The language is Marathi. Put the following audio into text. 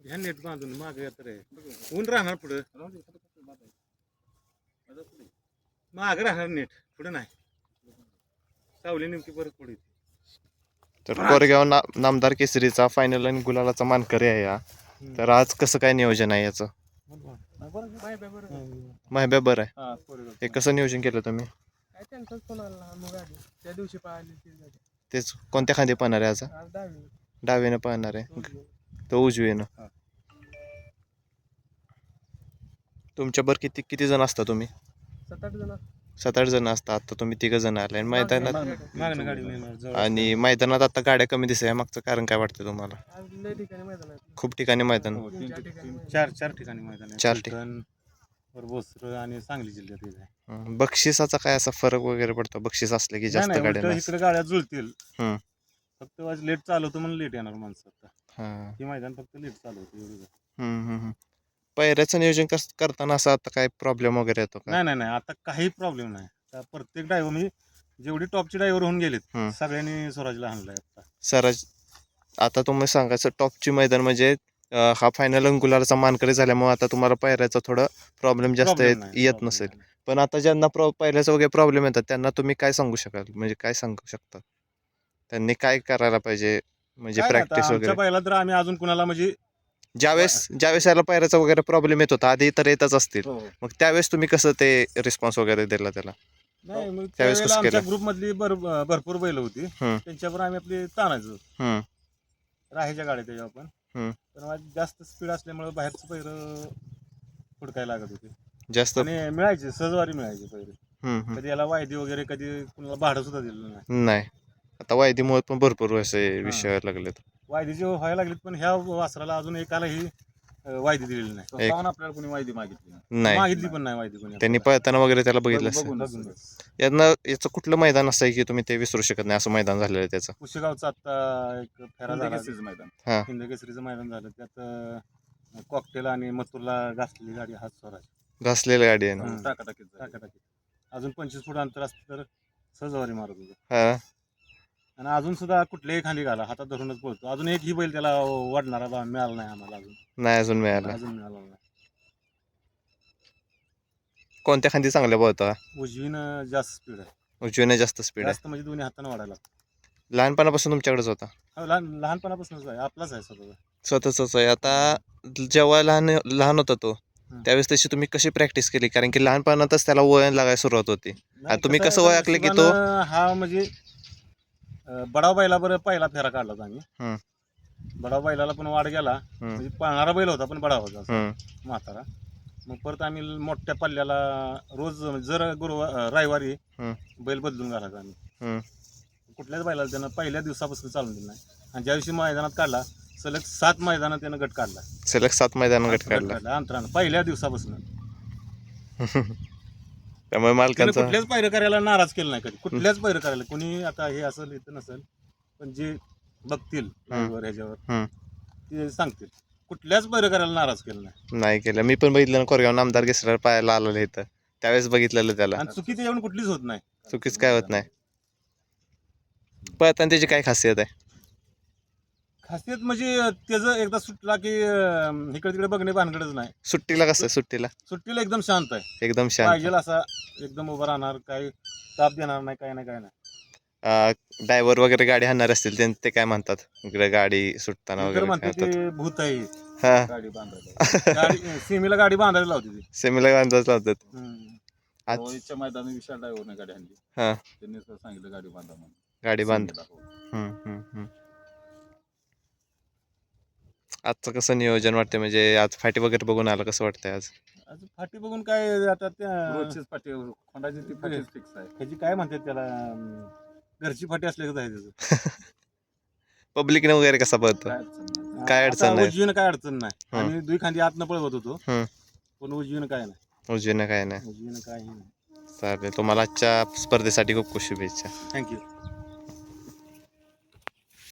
ह्या नेट बांधून मागे तर आहे ऊन राहणार पुढं. मागे राहणार नेट पुढे नाही. सावली नेमकी परत पुढे येते. तर कोरेगाव ना नामदार केसरीचा फायनल आणि गुलालाचा मानकरी आहे हा. तर आज कसं काय नियोजन आहे याचं? माहिब्या बरं आहे. हा. हे कसं नियोजन केलं तुम्ही? त्या दिवशी तेच कोणत्या खांदी पाहणार आहे आज? डावीनं पाहणार आहे. तो उजवीनं. हा. तुमच्याबर किती किती जण असता तुम्ही सात आठ जण सात आठ जण असता आता तुम्ही तिघ जण आले आणि मैदानात मागणं गाडी जवळ. आणि मैदानात आता गाड्या कमी दिसत आहे मागचं कारण काय वाटतं तुम्हाला आज लय ठिकाणी मैदान आहेत खूप ठिकाणी मैदान हो, तीन चार ठिकाणी तीन- मैदान. चार चार ठिकाणी मैदान आहे चार फलटण, बोसर आणि सांगली जिल्ह्यात आहे. हं. बक्षिसाचा काय असा फरक वगैरे पडतो बक्षीस असले की जास्त नाही, नाही, गाड्या उलटं इकडे गाड्या जुळतील हम्म. फक्त आज लेट चालवतो म्हणून लेट येणार माणसं आता हां ही मैदान फक्त लेट चालवतो एवढं. पैऱ्याचं नियोजन कस करताना असं आता काय प्रॉब्लेम वगैरे येतो का? नाही नाही नाही. आता काही प्रॉब्लेम नाही. आता प्रत्येक ड्रायव्हर म्हणजे जेवढी टॉपची ड्रायव्हर होऊन गेलेत हम्म. सगळ्यांनी स्वराजला आणलाय आता. सरच आता तुम्ही सांगायचं टॉपची मैदान म्हणजे अं, हा फायनल अंगुलाचा मानकरी झाल्यामुळे आता तुम्हाला पैऱ्याचा थोडं प्रॉब्लेम जास्त Problem येत नाही, येत problem नसेल. नाही. पण आता ज्यांना प्रॉ पहिल्याचं वगैरे प्रॉब्लेम येतात त्यांना तुम्ही काय सांगू शकाल? म्हणजे काय सांगू शकता? त्यांनी काय करायला पाहिजे? म्हणजे काय नाही, आता प्रॅक्टिस आमच्या वगैरे? पहिला तर आम्ही अजून कुणाला म्हणजे ज्यावेळेस ज्यावेळेस याला पायऱ्याचा वगैरे प्रॉब्लेम येत होता आधी तर येतच असतील. हो. मग त्यावेळेस तुम्ही कसं ते रिस्पॉन्स वगैरे दिला त्याला? नाही मग. त्यावेळेस त्यावेळेला कसं आमच्या केलं? ग्रुप मधली भर भरपूर बैल होती. हम्म. त्यांच्यावर आम्ही आपली ताणायचो हम्म, राहायच्या गाड्या त्याच्यावर पण. हम्म. पण माझी जास्त स्पीड असल्यामुळे बाहेरचं पहिरं फुडकायला लागत होते. जास्त? आणि मिळायचे सहजवारी मिळायचे हम्म, हम्म. कधी याला वायदी वगैरे कधी कुणाला भाडं सुद्धा दिलेलं नाही. नाही. आता वायदीमुळे पण भरपूर असे विषय लागलेत. वायदीचे व्हायला लागलेत पण ह्या वासराला अजून एकालाही अं, वायदी दिलेली नाही स्वतःहून आपल्याला कोणी माहिती मागितली नाही. नाही मागितली पण नाही वायदी कोणी त्यांनी. पळताना वगैरे त्याला बघितलं असेल. बघून. यानं याचं कुठलं मैदान असं आहे की तुम्ही ते विसरू शकत नाही असं मैदान झालेलं आहे त्याचं पुशेगावचा आता एक फेरा झाला हिंदकेसरीचं मैदान हिंद केसरीचं मैदान झालं त्यात कॉकटेल आणि मथुरला घासलेली गाडी हात स्वराज घासलेली गाडी आहे ना हम्म. टाकाटाकीत झालं. टाकाटाकी अजून पंचवीस फूट अंतर असतं तर सहजवारी मारत होतो हा आणि अजून सुद्धा कुठल्याही खाली घाला हातात धरूनच पळतो अजून एक ही बैल त्याला वाढणारा बा मिळाला नाही आम्हाला अजून. नाही अजून मिळालं. अजून मिळाला नाही. कोणत्या खांदी चांगल्या पळता उजवीनं जास्त स्पीड आहे. उजवीने जास्त स्पीड आहे. जास्त म्हणजे दोन्ही हातानं वाढायला लागतं. लहानपणापासून तुमच्याकडेच होता? हा, लहान लहानपणापासूनच आहे. आपलाच आहे स्वतःचा. स्वतःच आहे. आता जेव्हा लहान लहान होता तो त्यावेळेस त्याची तुम्ही कशी प्रॅक्टिस केली? कारण की लहानपणातच त्याला वळण लागायला सुरुवात होती. नाही, तुम्ही कसं ओळखले की तो- हा म्हणजे अं, बडाव बैला बरं पहिला फेरा काढला होता आम्ही. हम्म. बडाव बैलाला पण वाढ गेला. हम्म, म्हणजे पळणारा बैल होता पण बडाव होता हम्म, म्हातारा. मग परत आम्ही मोठ्या पल्ल्याला रोज जर गुरुवार अं, रविवारी हम्म. बैल बदलून घालायचा आम्ही. हम्म. कुठल्याच बैलाला त्यानं पहिल्या दिवसापासून चालून दिलं नाही. आणि ज्या दिवशी मैदानात काढला सलग सात मैदानात त्यानं गट काढला. सलग सात मैदान गट काढला. अंतरानं पहिल्या दिवसापासून. त्यामुळे त्यानं मालकांचा कुठल्याच पैर करायला नाराज केलं नाही कधी. कुठल्याच पैर करायला कोणी आता हे असेल इथं नसेल पण जे बघतील ह्याच्यावर. ते सांगतील. कुठल्याच पैर करायला नाराज केलं नाही. नाही केलं. मी पण बघितलं ना कोरगाव नामदार गेसरा पाहायला आलेलं इथं. त्यावेळेस बघितलेलं त्याला. आणि चुकी त्याच्यावर कुठलीच होत नाही. चुकीच काय होत नाही. पळताना त्याची काय खासियत आहे? खासियत म्हणजे त्याचं एकदा सुटला की अं, इकडे तिकडे बघणे भानगडच नाही. सुट्टीला कसं आहे सुट्टीला? सुट्टीला एकदम शांत आहे. एकदम शांत. पाहिजे असा एकदम उभा राहणार काही ताप देणार नाही काही नाही काय नाही. ड्रायव्हर वगैरे गाडी हाणणार असतील ते ते काय म्हणतात? इकडे गाडी सुटताना वगैरे काय म्हणतात? ते भूत आहे. हा. गाडी बांधायला गाडी सीमेला गाडी बांधायला लावते ती. सेमीला अंदाज लावतात. हम्म. आज जवळच्या मैदानात विशाल ड्रायव्हरने गाडी आणली हा. त्यांनी सांगितलं गाडी बांधा म्हणून. गाडी बांध. सीमेला हो. हम्म, हम्म, हम्म. आजचं कसं नियोजन वाटतं म्हणजे आज फाटी वगैरे बघून आलं कसं वाटतंय आज? आज फाटी बघून काय आता त्या रोजचीच पाठी खोंडाची ती फाटीच फिक्स आहे. ह्याची काय म्हणतात त्याला अं, घरची फाटी असल्याच आहे त्याचं पब्लिकने वगैरे कसा पळतो? काय अडचण नाही. काय आता अडचण नाही. उजवीनं काय अडचण नाही. हं. आणि दुई खांदी आतनं पळवत होतो. हं. पण उजवीनं काय नाही. उजवीनं काय नाही. उजवीनं काही नाही. चालेल तुम्हाला आजच्या स्पर्धेसाठी खूप खूप शुभेच्छा. थँक्यू